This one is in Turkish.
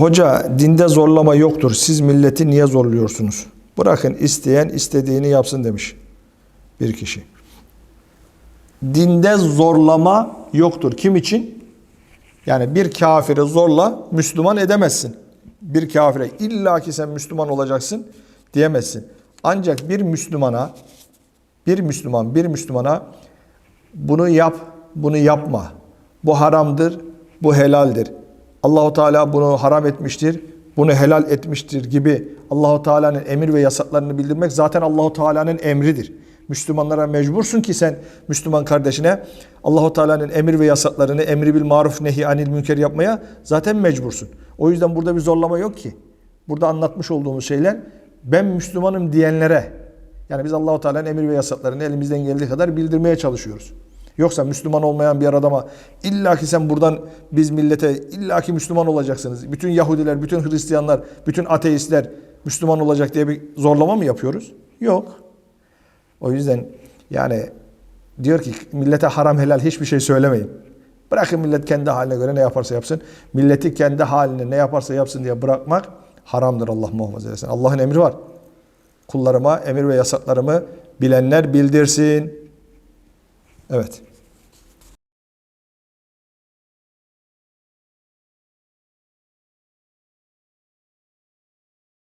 Hoca dinde zorlama yoktur. Siz milleti niye zorluyorsunuz? Bırakın isteyen istediğini yapsın demiş bir kişi. Dinde zorlama yoktur. Kim için? Yani bir kafiri zorla Müslüman edemezsin. Bir kafire illa ki sen Müslüman olacaksın diyemezsin. Ancak bir Müslümana bir Müslüman bir Müslümana bunu yap, bunu yapma. Bu haramdır, bu helaldir. Allahu Teala bunu haram etmiştir, bunu helal etmiştir gibi Allahu Teala'nın emir ve yasaklarını bildirmek zaten Allahu Teala'nın emridir. Müslümanlara mecbursun ki sen Müslüman kardeşine Allahu Teala'nın emir ve yasaklarını emri bil maruf nehi anil münker yapmaya zaten mecbursun. O yüzden burada bir zorlama yok ki. Burada anlatmış olduğumuz şeyler ben Müslümanım diyenlere yani biz Allahu Teala'nın emir ve yasaklarını elimizden geldiği kadar bildirmeye çalışıyoruz. Yoksa Müslüman olmayan bir adama illa ki sen buradan biz millete illa ki Müslüman olacaksınız. Bütün Yahudiler, bütün Hristiyanlar, bütün ateistler Müslüman olacak diye bir zorlama mı yapıyoruz? Yok. O yüzden yani diyor ki millete haram helal hiçbir şey söylemeyin. Bırakın millet kendi haline göre ne yaparsa yapsın. Milleti kendi haline ne yaparsa yapsın diye bırakmak haramdır Allah muhafaza etsin. Allah'ın emri var. Kullarıma emir ve yasaklarımı bilenler bildirsin. Evet.